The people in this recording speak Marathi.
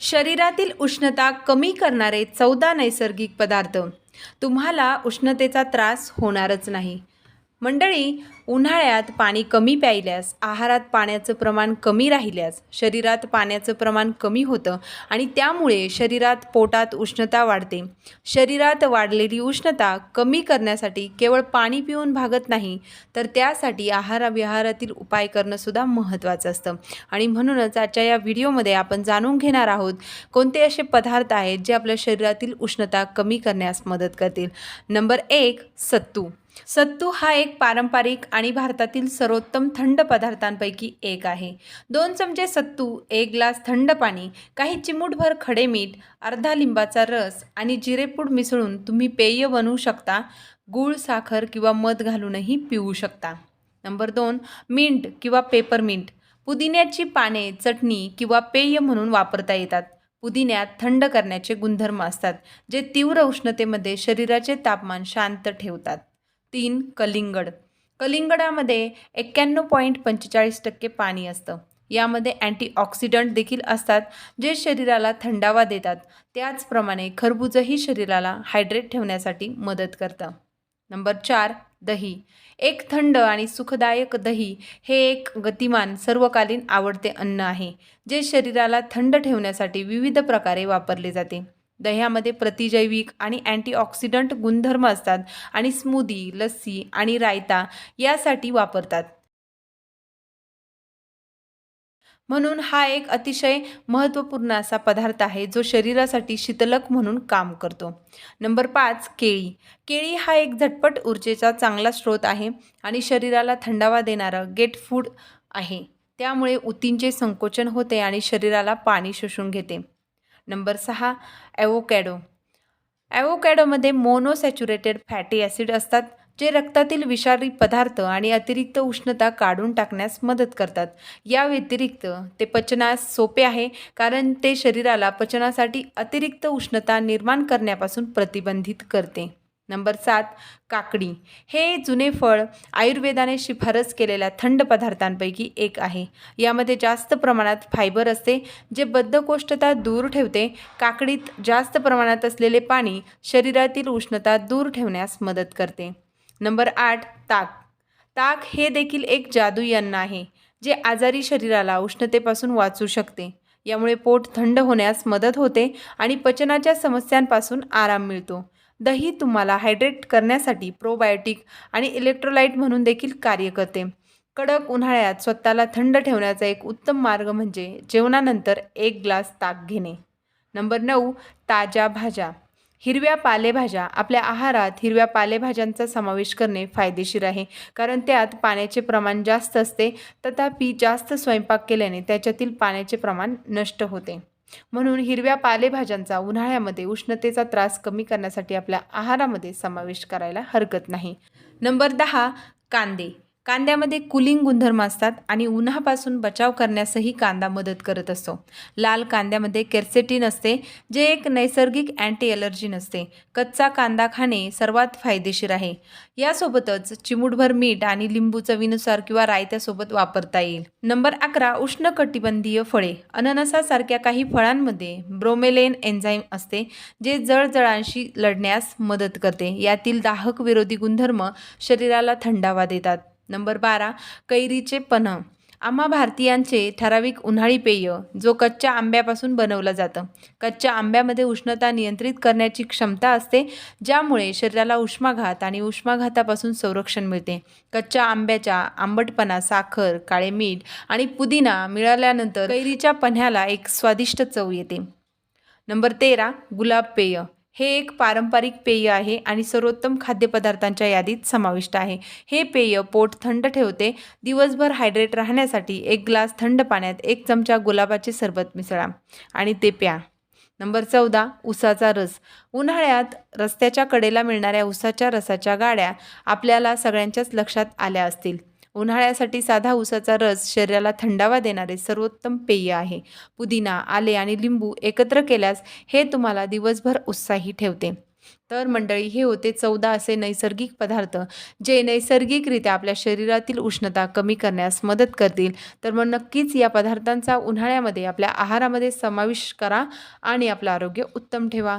शरीरातील उष्णता कमी करणारे चौदा नैसर्गिक पदार्थ. तुम्हाला उष्णतेचा त्रास होणारच नाही. मंडळी उन्हाळ्यात पाणी कमी प्यायल्यास आहारात पाण्याचं प्रमाण कमी राहिल्यास शरीरात पाण्याचं प्रमाण कमी होतं आणि त्यामुळे शरीरात पोटात उष्णता वाढते. शरीरात वाढलेली उष्णता कमी करण्यासाठी केवळ पाणी पिऊन भागत नाही तर त्यासाठी आहारविहारातील उपाय करणंसुद्धा महत्त्वाचं असतं. आणि म्हणूनच आजच्या या व्हिडिओमध्ये आपण जाणून घेणार आहोत कोणते असे पदार्थ आहेत जे आपल्या शरीरातील उष्णता कमी करण्यास मदत करतील. नंबर एक सत्तू. सत्तू हा एक पारंपरिक आणि भारतातील सर्वोत्तम थंड पदार्थांपैकी एक आहे. दोन चमचे सत्तू एक ग्लास थंड पाणी काही चिमूटभर खडे मीठ अर्धा लिंबाचा रस आणि जिरेपूड मिसळून तुम्ही पेय बनवू शकता. गूळ साखर किंवा मध घालूनही पिऊ शकता. नंबर दोन मिंट किंवा पेपरमिंट पुदिन्याची पाने चटणी किंवा पेय म्हणून वापरता येतात. पुदिन्यात थंड करण्याचे गुणधर्म असतात जे तीव्र उष्णतेमध्ये शरीराचे तापमान शांत ठेवतात. तीन कलिंगड. कलिंगडामध्ये एक्क्याण्णव पॉईंट पंचेचाळीस टक्के पाणी असतं. यामध्ये अँटीऑक्सिडंट देखील असतात जे शरीराला थंडावा देतात. त्याचप्रमाणे खरबूजही शरीराला हायड्रेट ठेवण्यासाठी मदत करतं. नंबर चार दही. एक थंड आणि सुखदायक दही हे एक गतिमान सर्वकालीन आवडते अन्न आहे जे शरीराला थंड ठेवण्यासाठी विविध प्रकारे वापरले जाते. दह्यामध्ये प्रतिजैविक आणि अँटीऑक्सिडंट गुणधर्म असतात आणि स्मूदी लस्सी आणि रायता यासाठी वापरतात. म्हणून हा एक अतिशय महत्त्वपूर्ण असा पदार्थ आहे जो शरीरासाठी शीतलक म्हणून काम करतो. नंबर पाच केळी. केळी हा एक झटपट ऊर्जेचा चांगला स्रोत आहे आणि शरीराला थंडावा देणारं गेट फूड आहे. त्यामुळे ऊतींचे संकोचन होते आणि शरीराला पाणी शोषून घेते. नंबर सहा ॲवोकॅडो. ॲवोकॅडोमध्ये मोनोसॅच्युरेटेड फॅटी ॲसिड असतात जे रक्तातील विषारी पदार्थ आणि अतिरिक्त उष्णता काढून टाकण्यास मदत करतात. या व्यतिरिक्त ते पचनास सोपे आहे कारण ते शरीराला पचनासाठी अतिरिक्त उष्णता निर्माण करण्यापासून प्रतिबंधित करते. नंबर सात काकडी. हे जुने फळ आयुर्वेदाने शिफारस केलेल्या थंड पदार्थांपैकी एक आहे. यामध्ये जास्त प्रमाणात फायबर असते जे बद्धकोष्ठता दूर ठेवते. काकडीत जास्त प्रमाणात असलेले पाणी शरीरातील उष्णता दूर ठेवण्यास मदत करते. नंबर आठ ताक. ताक हे देखील एक जादुई अन्न आहे जे आजारी शरीराला उष्णतेपासून वाचू शकते. यामुळे पोट थंड होण्यास मदत होते आणि पचनाच्या समस्यांपासून आराम मिळतो. दही तुम्हाला हायड्रेट करण्यासाठी प्रोबायोटिक आणि इलेक्ट्रोलाइट म्हणून देखील कार्य करते. कडक उन्हाळ्यात स्वतःला थंड ठेवण्याचा एक उत्तम मार्ग म्हणजे जेवणानंतर एक ग्लास ताक घेणे. नंबर नऊ ताज्या भाज्या. हिरव्या पालेभाज्या. आपल्या आहारात हिरव्या पालेभाज्यांचा समावेश करणे फायदेशीर आहे. कारण त्यात पाण्याचे प्रमाण जास्त असते तथापि जास्त स्वयंपाक केल्याने त्याच्यातील पाण्याचे प्रमाण नष्ट होते. म्हणून हिरव्या पालेभाज्यांचा उन्हाळ्यामध्ये उष्णतेचा त्रास कमी करण्यासाठी आपल्या आहारामध्ये समावेश करायला हरकत नाही. नंबर दहा कांदे. कांद्यामध्ये कुलिंग गुणधर्म असतात आणि उन्हापासून बचाव करण्यासही कांदा मदत करत असतो. लाल कांद्यामध्ये केर्सेटिन असते जे एक नैसर्गिक अँटी एलर्जिन असते कच्चा कांदा खाणे सर्वात फायदेशीर आहे. यासोबतच चिमूटभर मीठ आणि लिंबू चवीनुसार किंवा रायत्यासोबत वापरता येईल. नंबर अकरा उष्णकटिबंधीय फळे. अननसासारख्या काही फळांमध्ये ब्रोमेलेन एन्झाईम असते जे जळजळांशी लढण्यास मदत करते. यातील दाहक विरोधी गुणधर्म शरीराला थंडावा देतात. नंबर बारा कैरीचे पन्ह आम्हा भारतीयांचे ठराविक उन्हाळी पेय जो कच्च्या आंब्यापासून बनवलं जातं. कच्च्या आंब्यामध्ये उष्णता नियंत्रित करण्याची क्षमता असते ज्यामुळे शरीराला उष्माघात आणि उष्माघातापासून संरक्षण मिळते. कच्च्या आंब्याच्या आंबटपणा साखर काळे मीठ आणि पुदिना मिळाल्यानंतर कैरीच्या पन्ह्याला एक स्वादिष्ट चव येते. नंबर तेरा गुलाब पेय. हे एक पारंपरिक पेय आहे आणि सर्वोत्तम खाद्यपदार्थांच्या यादीत समाविष्ट आहे. हे पेय पोट थंड ठेवते दिवसभर हायड्रेट राहण्यासाठी एक ग्लास थंड पाण्यात एक चमचा गुलाबाचे सरबत मिसळा आणि ते प्या. नंबर चौदा उसाचा रस. उन्हाळ्यात रस्त्याच्या कडेला मिळणाऱ्या उसाच्या रसाच्या गाड्या आपल्याला सगळ्यांच्याच लक्षात आल्या असतील. उन्हाळ्यासाठी साधा उसाचा रस शरीराला थंडावा देणारे सर्वोत्तम पेय आहे. पुदिना आले आणि लिंबू एकत्र केल्यास हे तुम्हाला दिवसभर उत्साही ठेवते. तर मंडळी हे होते चौदा असे नैसर्गिक पदार्थ जे नैसर्गिकरित्या आपल्या शरीरातील उष्णता कमी करण्यास मदत करतील. तर मग नक्कीच या पदार्थांचा उन्हाळ्यामध्ये आपल्या आहारामध्ये समावेश करा आणि आपलं आरोग्य उत्तम ठेवा.